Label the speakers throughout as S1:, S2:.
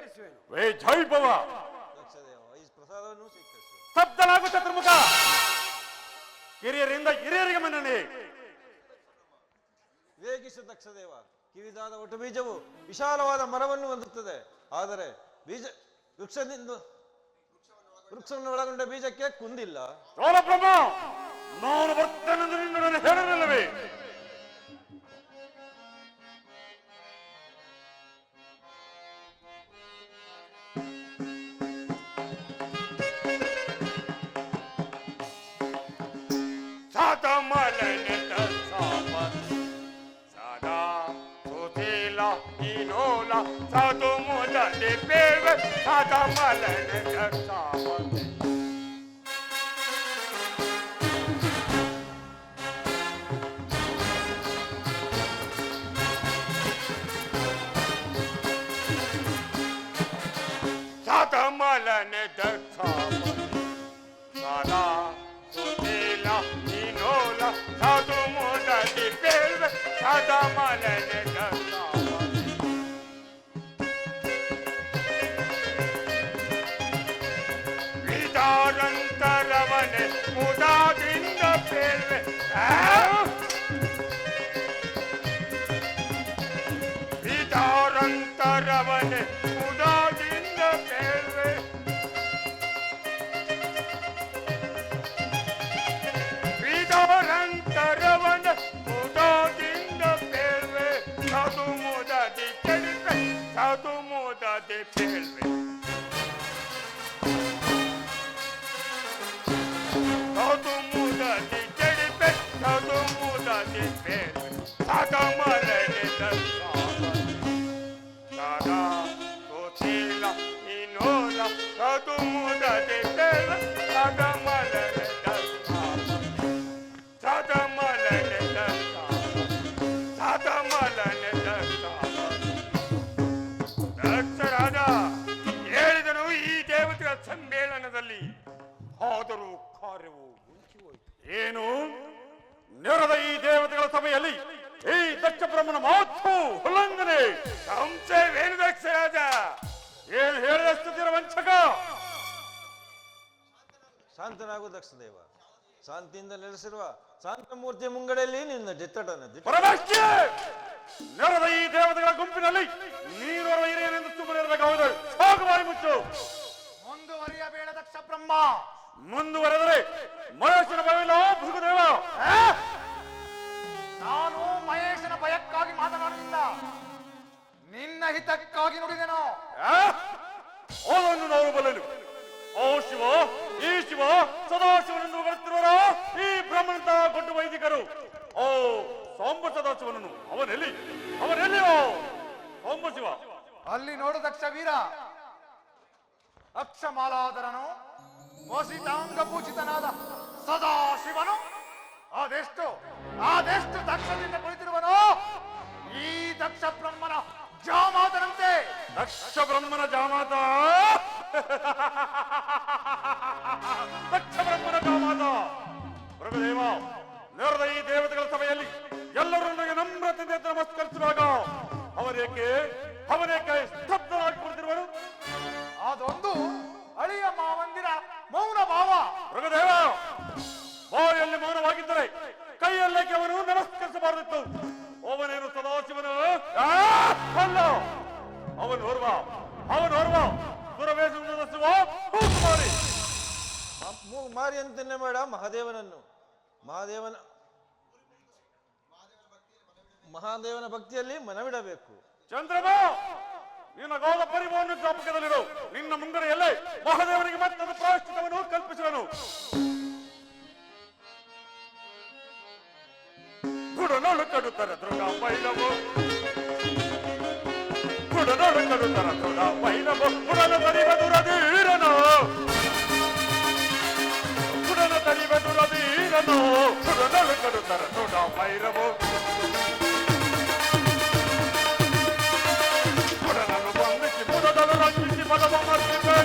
S1: ಸ್ವೀಕರಿಸುವೆನು
S2: way ಜೈಭವ.
S3: ದಕ್ಷದೇವ ಈ ಪ್ರಸಾದವನ್ನು ಸ್ವೀಕರಿಸು.
S2: ಸ್ತಬ್ಧನಾಗು ಚತುರ್ಮುಖ. ಹಿರಿಯರಿಂದ ಹಿರಿಯರಿಗೆ ಮನ್ನಣೆ.
S3: ವೇಗಿಸು ದಕ್ಷದೇವ ಕಿವಿದಾದ ಒಟ್ಟು ಬೀಜವು ವಿಶಾಲವಾದ ಮರವನ್ನು ಹೊಂದುತ್ತದೆ. ಆದರೆ ಬೀಜ ವೃಕ್ಷದಿಂದ ವೃಕ್ಷವನ್ನು ಒಳಗೊಂಡ ಬೀಜಕ್ಕೆ ಕುಂದಿಲ್ಲ.
S2: ನಾನು ಬರ್ತೇನೆ ನಿನ್ನೊಡನೆ ಹೇಳಿರಲಿಲ್ಲವೇ ಇನೋಲ ಸದು ಮುದಲಿ ಬೇವೆ ಸದಮಲನೆತ ಸಾಪತ್ ಸದಮಲನೆ ದಕ್ಷಾಪತಿ ಸದಾ ಸುನೀಲ ನೀನೋಲ ಸಾಧು Modi ಬೇಲ್ವೆ ಸದಮಲನೆ ದಕ್ಷಾಪತಿ Todo muda de pelve, todo muda de pelve. Todo muda de pelve, todo muda de pelve.
S3: ಶಾಂತನಾಗು ದಕ್ಷದೇವ ಶಾಂತಿಯಿಂದ ನೆಲೆಸಿರುವ ಶಾಂತಮೂರ್ತಿ ಮುಂಗಡೆಯಲ್ಲಿ ನಿನ್ನ
S2: ಪರಮೇಶ್ವರ ನೆರೆದ ಈ ದೇವತೆಗಳ ಗುಂಪಿನಲ್ಲಿ ನೀನು ಹಿರಿಯನೆಂದು ಸುಮ್ಮನೆ ಇರಬೇಕಾಗುವುದು ಸಾಗುವಾರಿ ಮುಚ್ಚು.
S1: ಮುಂದುವರಿಯಬೇಡ ದಕ್ಷ ಬ್ರಹ್ಮ
S2: ಮುಂದುವರೆದರೆ ಮಹೇಶನ ಭಯವಿಲ್ಲ ಭೃಗುದೇವ.
S1: ನಾನು ಮಹೇಶನ ಭಯಕ್ಕಾಗಿ ಮಾತನಾಡಲಿಲ್ಲ ನಿನ್ನ ಹಿತಕ್ಕಾಗಿ ನುಡಿದೆನು?
S2: ಅವನನ್ನು ನಾವು ಬಲ್ಲಲು ಓ ಶಿವ ಈ ಶಿವ ಸದಾಶಿವನೆಂದು ಬರುತ್ತಿರುವರೋ ಈ ಬ್ರಹ್ಮನಂತ ಕೊಟ್ಟು ವೈದಿಕರು. ಓ ಸೋಂಬ ಸದಾಶಿವನನ್ನು ಅವನೆಲ್ಲಿ? ಅವನೆಲ್ಲಿಯೋ ಸೋಂಬ ಶಿವ.
S1: ಅಲ್ಲಿ ನೋಡು ದಕ್ಷ ವೀರ. ಅಕ್ಷಮಾಲಾಧರನು ಮೋಸಿತಾಂಗ ಪೂಜಿತನಾದ ಸದಾಶಿವನು. ಅದೆಷ್ಟು ಅದೆಷ್ಟು ದಕ್ಷದಿಂದ ಕುಳಿತಿರುವನು ಈ ದಕ್ಷ ಬ್ರಹ್ಮನ ಜಾಮಾತನಂತೆ.
S2: ದಕ್ಷ ಬ್ರಹ್ಮನ ಜಾಮಾತ. ಅವನು ಹೊರುವ ದುರವೇಶವನ್ನು ಮಾಡಿ
S3: ಮು- ಮಾರಿ. ಅಂತೇನೆ ಬೇಡ ಮಹಾದೇವನನ್ನು. ಮಹಾದೇವನ ಮಹಾದೇವನ ಭಕ್ತಿಯಲ್ಲಿ ಮನವಿಡಬೇಕು.
S2: ಚಂದ್ರಮ ನಿನ್ನ ಗೋದ ಪರಿವನ್ನು ಜ್ಞಾಪಕದಲ್ಲಿರು. ನಿನ್ನ ಮುಂಗಡೆಯಲ್ಲೇ ಮಹಾದೇವನಿಗೆ ಮತ್ತೊಂದು ಪ್ರಾಯಶ್ಚಿತವನ್ನು ಕಲ್ಪಿಸುವನು ಗುಡನೋಳು ಕಡುತ್ತಾರೆ తొడలు తన తొడ పైన బొక్కుడల తరివ దురదీరను బొక్కుడల తరివ దురదీరను చుడలు కడు తన తొడ పైరము. పొడలను పొందించి పొడదలు రంజించి పదము మర్చిపోయి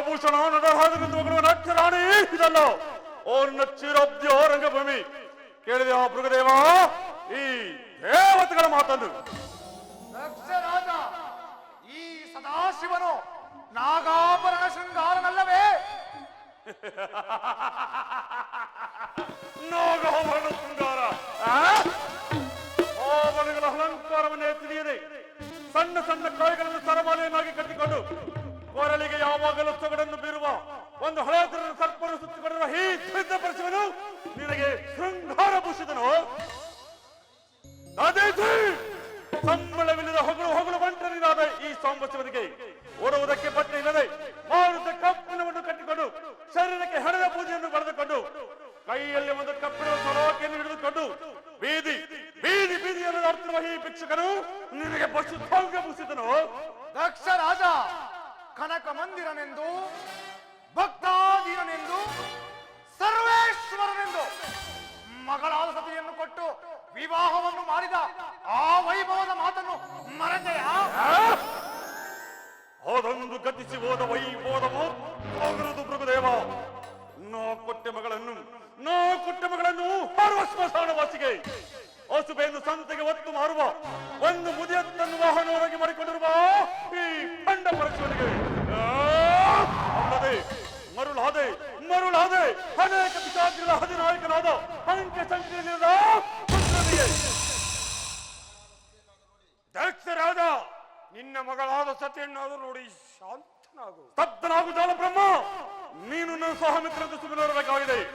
S2: ನಾಗಭೂಷಣ ನಡಹಾದನೆಂದು ಮಗಳು ನಕ್ಷರಾಣಿ ಇದಲ್ಲ. ಓರ್ನ ಚಿರಬ್ದ್ಯೋ ರಂಗಭೂಮಿ ಕೇಳಿದೆ ಆ ಮೃಗದೇವ ಈ ದೇವತೆಗಳ
S1: ಮಾತಂದು. ನಕ್ಷರಾಜ ಈ ಸದಾಶಿವನು ನಾಗಾಭರಣ ಶೃಂಗಾರನಲ್ಲವೇ?
S2: ನಾಗಾಭರಣ ಶೃಂಗಾರ? ಆಭರಣಗಳ ಅಲಂಕಾರವನ್ನೇ ತಿಳಿಯದೆ ಸಣ್ಣ ಸಣ್ಣ ಕಾಯಿಗಳನ್ನು ಸರಮಾಲೆಯನ್ನಾಗಿ ಕಟ್ಟಿಕೊಂಡು ಕೊರಳಿಗೆ ಯಾವಾಗಲೂ ಸೊಗಡನ್ನು ಬೀರುವ ಒಂದು ಹಳೆ ಸರ್ಪರು ಸುತ್ತಿಕೊಂಡಿರುವ ಈ ಸಿದ್ಧಪಡಿಸುವನು ನಿನಗೆ ಶೃಂಗಾರ ಭೂಷಿತನು. ಸಂಬಳವಿಲ್ಲದ ಹೊಗಳು ಹೊಗಳು ಬಂಟನಿರಾದ ಈ ಸಾಂಬಶಿವನಿಗೆ ಓಡುವುದಕ್ಕೆ ಬಟ್ಟೆ ಇಲ್ಲದೆ ಮಾರುತ ಕಪ್ಪನವನ್ನು ಕಟ್ಟಿಕೊಂಡು ಶರೀರಕ್ಕೆ ಹಣದ ಪೂಜೆಯನ್ನು ಬರೆದುಕೊಂಡು ಕೈಯಲ್ಲಿ ಒಂದು ಕಪ್ಪಿನ ಸರೋಕೆಯನ್ನು ಹಿಡಿದುಕೊಂಡು ಬೀದಿ ಬೀದಿ ಬೀದಿಯನ್ನು ಅರ್ಥವಾಗಿ ಈ ಭಿಕ್ಷುಕನು ನಿನಗೆ ಬಸ್ಸು ಸೌಖ್ಯ ಮುಗಿಸಿದನು
S1: ಕನಕ ಮಂದಿರನೆಂದು ಭಕ್ತಾಧೀನನೆಂದು ಸರ್ವೇಶ್ವರನೆಂದು ಮಗಳಾದ ಸತಿಯನ್ನು ಕೊಟ್ಟು ವಿವಾಹವನ್ನು ಮಾಡಿದ ಆ ವೈಭವದ ಮಾತನ್ನು ಮರೆತೆಯ?
S2: ಹೋದೊಂದು ಗತಿಸಿ ಹೋದ ವೈಭೋದ ಹೋಗರದು ಭೃಗುದೇವ. ನೋ ಕೊಟ್ಟೆ ಮಗಳನ್ನು, ನೋ ಕೊಟ್ಟೆ ಮಗಳನ್ನು ಹಾರುವ ಪಿಶಾಚಿಗಳ ಹದಿನಾಯಕನಾದ ಅಂಕೆ ಸಂಖ್ಯೆಯಲ್ಲಿರದ ಪುತ್ರನಿಗೆ
S4: ದಕ್ಷರಾದ ನಿನ್ನ ಮಗಳಾದ ಸತಿಯನ್ನಾದರೂ ನೋಡಿ ಶಾಂತನಾಗು.
S2: ಸ್ತಬ್ಧನಾಗು ಬ್ರಹ್ಮ ನೀನು ನನ್ನ ಸಹಮಿತ್ರದ ಸುಮ್ಮನೆ ಮೃಗದೇವ